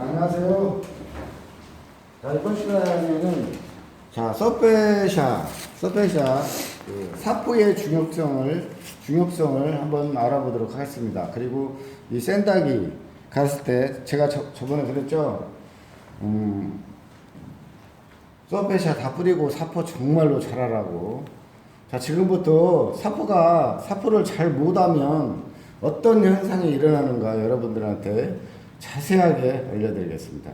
안녕하세요. 자, 이번 시간에는 자, 서페샤, 서페샤 그 사포의 중요성을 중요성을 한번 알아보도록 하겠습니다. 그리고 이 센다기 갔을 때 제가 저, 저번에 그랬죠. 음, 서페샤 다 뿌리고 사포 정말로 잘하라고. 자, 지금부터 사포가 사포를 잘 못하면 어떤 현상이 일어나는가 여러분들한테 자세하게 알려드리겠습니다.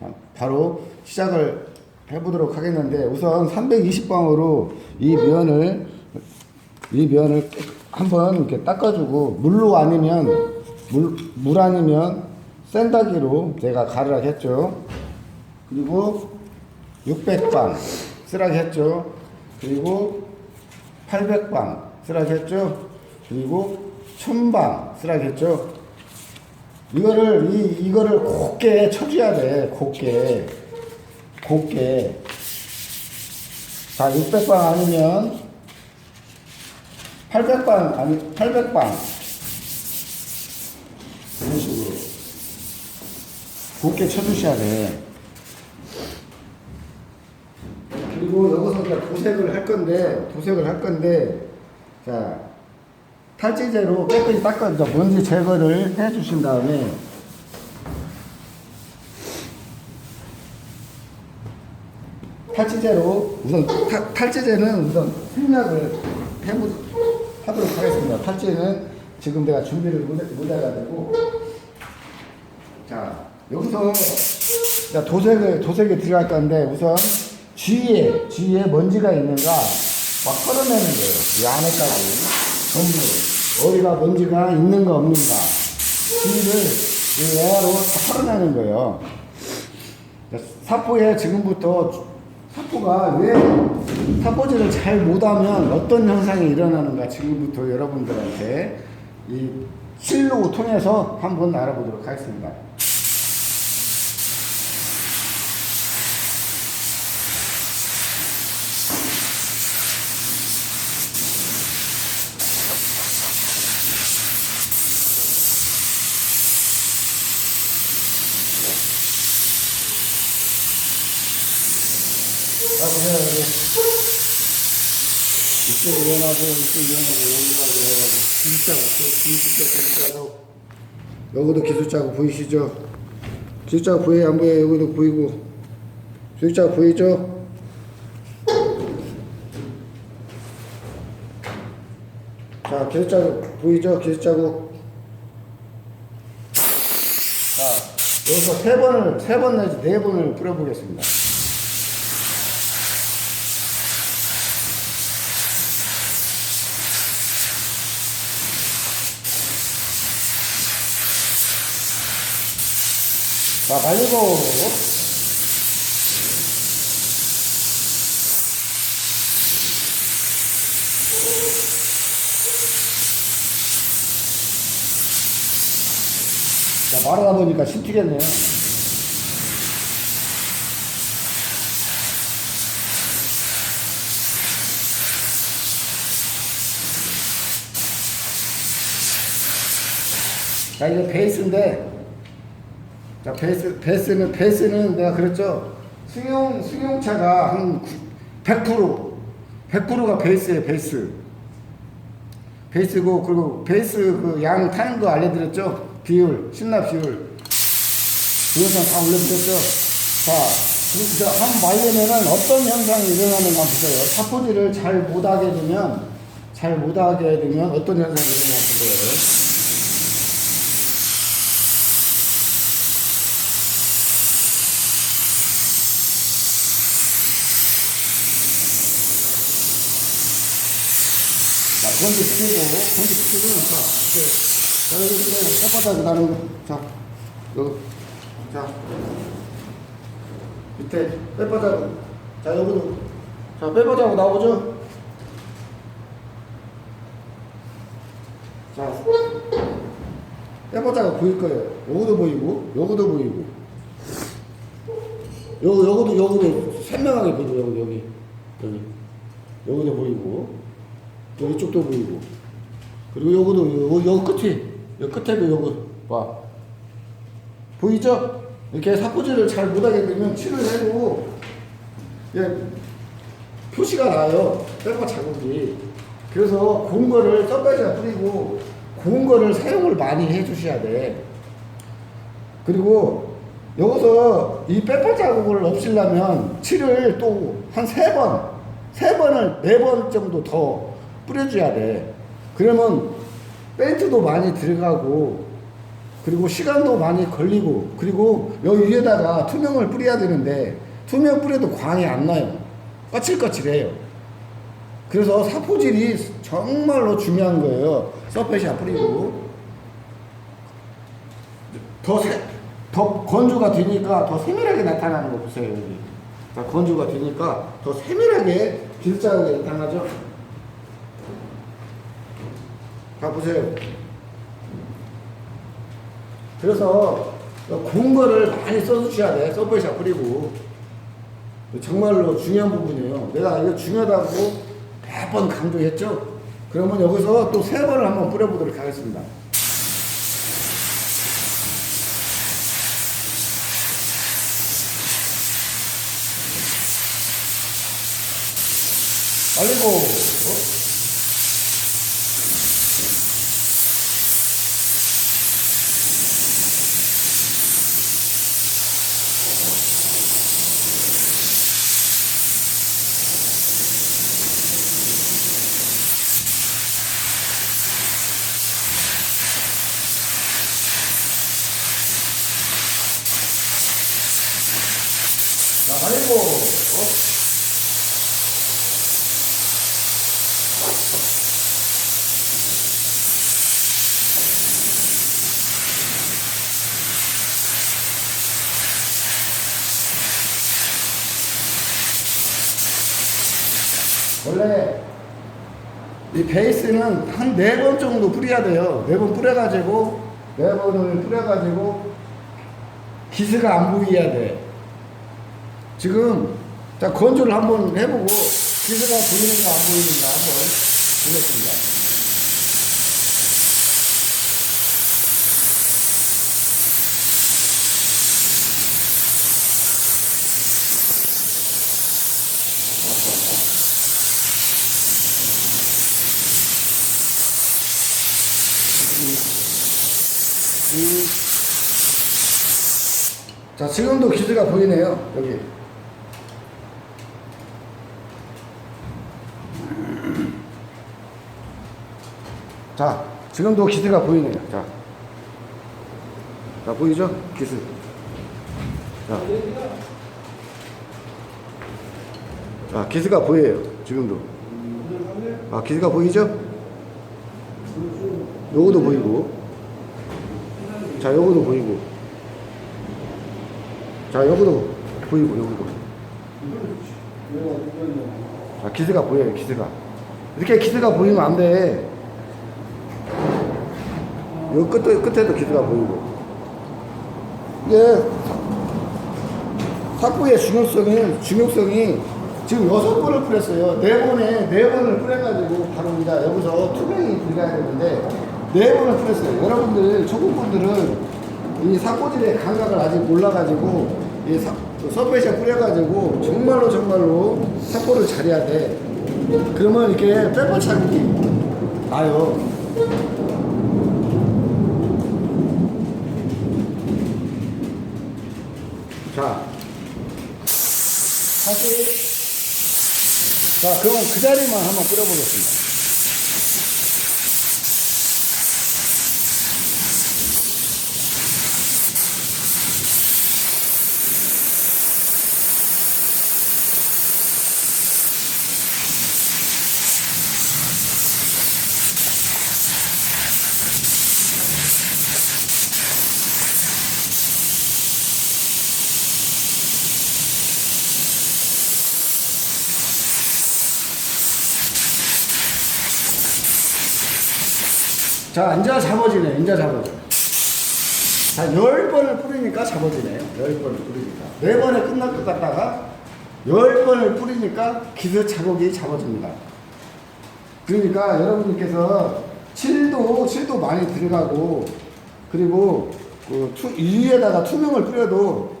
자, 바로 시작을 해보도록 하겠는데 우선 320방으로 이 면을 이 면을 한번 이렇게 닦아주고 물로 아니면 물, 물 아니면 샌다기로 제가 가르라 했죠. 그리고 600방 쓰라고 했죠. 그리고 800방 쓰라고 했죠. 그리고 1000방 쓰라고 했죠. 이거를 이 이거를 곱게 쳐줘야 돼. 곱게 곱게. 자, 600방 아니면 800방 아니 800방 이런 식으로 곱게 쳐주셔야 돼. 그리고 여기서 이제 도색을 할 건데 도색을 할 건데 자 탈지제로 깨끗이 닦아 서 먼지 제거를 해 주신 다음에 탈지제로 우선 탈, 탈지제는 우선 생략을 해보, 하도록 하겠습니다. 탈지제는 지금 내가 준비를 못, 해- 못 해가지고 자 여기서 자, 도색을 도색에 들어갈 건데 우선 주위에 주위에 먼지가 있는가 막 털어내는 거예요. 이 안에까지 어디가 먼지가 있는가 없는가 주위를 이 에어로 다 털어내는 거예요. 자, 사포에 지금부터 사포가 왜 사포질을 잘 못하면 어떤 현상이 일어나는가 지금부터 여러분들한테 이 실로 통해서 한번 알아보도록 하겠습니다. 이쪽 일어나고, 이쪽 여기 가고. 기술자고, 기술자, 기술자고. 여기도 기술자고 보이시죠? 기술자가 보여요, 안 보여요? 여기도 보이고. 기술자가 보이죠? 자, 기술자고 보이죠? 기술자고. 자, 여기서 세 번을, 세 번 내지 네 번을 뿌려보겠습니다. 자, 말고. 자, 말하다 보니까 심튀겠네요. 자, 이거 베이스인데, 자, 베이스, 베이스는, 베이스는 내가 그랬죠? 승용, 승용차가 한 100%, 100%가 베이스예요, 베이스. 베이스고, 그리고 베이스 그 양 타는 거 알려드렸죠? 비율, 신납 비율. 그 영상 다 올려드렸죠? 자, 그리고 한 말려면은 어떤 현상이 일어나는가 보세요. 사포질을 잘 못하게 되면, 잘 못하게 되면 어떤 현상이 일어나는가 보세요. 자, 건지 시키고, 건지 시키고, 자, 이렇게, 자, 여기, 이렇게, 혓바닥 나는 거, 자, 여기, 자, 밑에, 혓바닥, 자, 여기도, 자, 혓바닥 나오죠? 자, 혓바닥이 보일 거예요. 여기도 보이고, 여기도 보이고, 요, 여기도, 여기도鮮明하게 보이고, 여기, 여기, 여기, 여기도 보이고, 또 이쪽도 보이고 그리고 요거도 요, 요 끝에 요 끝에도 요거 봐 보이죠? 이렇게 사포질을 잘 못하게 되면 칠을 해도 예, 표시가 나요. 빼고 자국이. 그래서 고운 거를 썬바이즈가 뿌리고 고운 거를 사용을 많이 해주셔야 돼. 그리고 여기서 이 빼빼 자국을 없애려면 칠을 또 한 세 번, 세 번을 네 번 정도 더 뿌려줘야 돼. 그러면 페인트도 많이 들어가고 그리고 시간도 많이 걸리고 그리고 여기 위에다가 투명을 뿌려야 되는데 투명 뿌려도 광이 안 나요. 거칠거칠해요. 그래서 사포질이 정말로 중요한 거예요. 서페시아 뿌리고 더, 세, 더 건조가 되니까 더 세밀하게 나타나는 거 보세요 여기. 자, 건조가 되니까 더 세밀하게 길자하게 나타나죠. 자 보세요. 그래서 거를 많이 써주셔야 돼. 서브웨이샤 뿌리고. 정말로 중요한 부분이에요. 내가 이거 중요하다고 몇번 강조했죠? 그러면 여기서 또 세 번을 한번 뿌려보도록 하겠습니다. 말리고, 자, 말리고, 어? 원래 이 베이스는 한 네 번 정도 뿌려야 돼요. 네 번 뿌려가지고 네 번을 뿌려가지고 기스가 안 보이야 돼. 지금 자 건조를 한번 해보고 기스가 보이는가 안 보이는가 한번 보겠습니다. 음. 자 지금도 기스가 보이네요 여기. 자, 지금도 기스가 보이네요. 자. 자, 보이죠? 기스. 자. 자, 기스가 보여요. 지금도. 아, 기스가 보이죠? 요거도 보이고. 자, 요거도 보이고. 자, 요거도 보이고, 요거도. 자, 기스가 보여요, 기스가. 이렇게 기스가 보이면 안 돼. 요 끝에, 끝에도 기스가 보이고. 이게 사포의 중요성이, 중요성이 지금 여섯 번을 뿌렸어요. 네 번에, 네 번을 뿌려가지고 바로 이제 여기서 투명이 들어가야 되는데, 네 번을 뿌렸어요. 여러분들, 초보분들은 이 사포질의 감각을 아직 몰라가지고, 이 사, 서페이션 뿌려가지고, 정말로 정말로 사포를 잘해야 돼. 그러면 이렇게 빼빼 자국이 나요. 자, 다시. 자, 그럼 그 자리만 한번 뿌려보겠습니다. 자, 이제 잡아지네. 이제 잡아져. 자, 열 번을 뿌리니까 잡아지네요. 열 번을 뿌리니까. 네 번에 끝날 것 같다가 열 번을 뿌리니까 기스 자국이 잡아집니다. 그러니까 여러분께서 칠도, 칠도 많이 들어가고, 그리고 그 투, 위에다가 투명을 뿌려도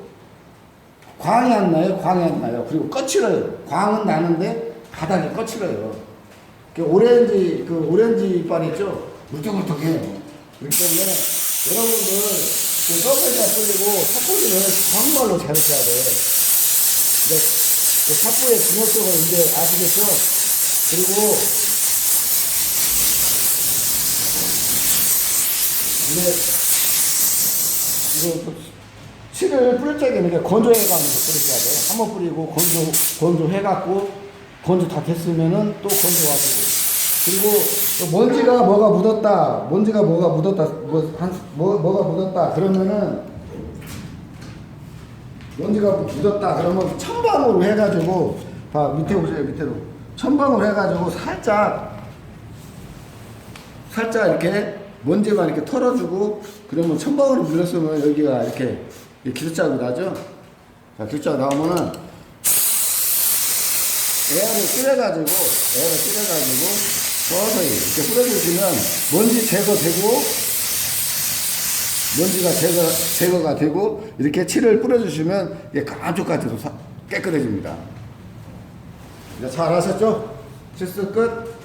광이 안 나요, 광이 안 나요. 그리고 거칠어요. 광은 나는데 바닥이 거칠어요. 그 오렌지 그 오렌지 이빨 있죠? 물떡물떡해요. 그렇기 때문에 여러분들 그 서페가 뿌리고 삿포기를 정말로 잘 써야 돼. 이제 그 삿포의 중요성을 이제 아시겠죠? 그리고 이제 이거 그 실을 뿌릴 적에 이렇게 건조해가면서 뿌리셔야 돼요. 한번 뿌리고 건조 건조해갖고 건조 다 됐으면은 또 건조하시고 그리고 또 먼지가 뭐가 묻었다, 먼지가 뭐가 묻었다, 뭐 한 뭐, 뭐가 묻었다 그러면은 먼지가 묻었다 그러면 첨방으로 해가지고 봐 밑에 보세요 밑에로 첨방으로 해가지고 살짝 살짝 이렇게 먼지만 이렇게 털어주고 그러면 첨방으로 물렸으면 여기가 이렇게 기름자국이 나죠? 자, 기름자국 나오면은 에어를 끓여가지고 에어를 끓여가지고 서서히 이렇게 뿌려주시면 먼지 제거되고 먼지가 제거, 제거가 되고 이렇게 칠을 뿌려주시면 이게 감쪽같이도 깨끗해집니다. 잘 하셨죠? 실수 끝.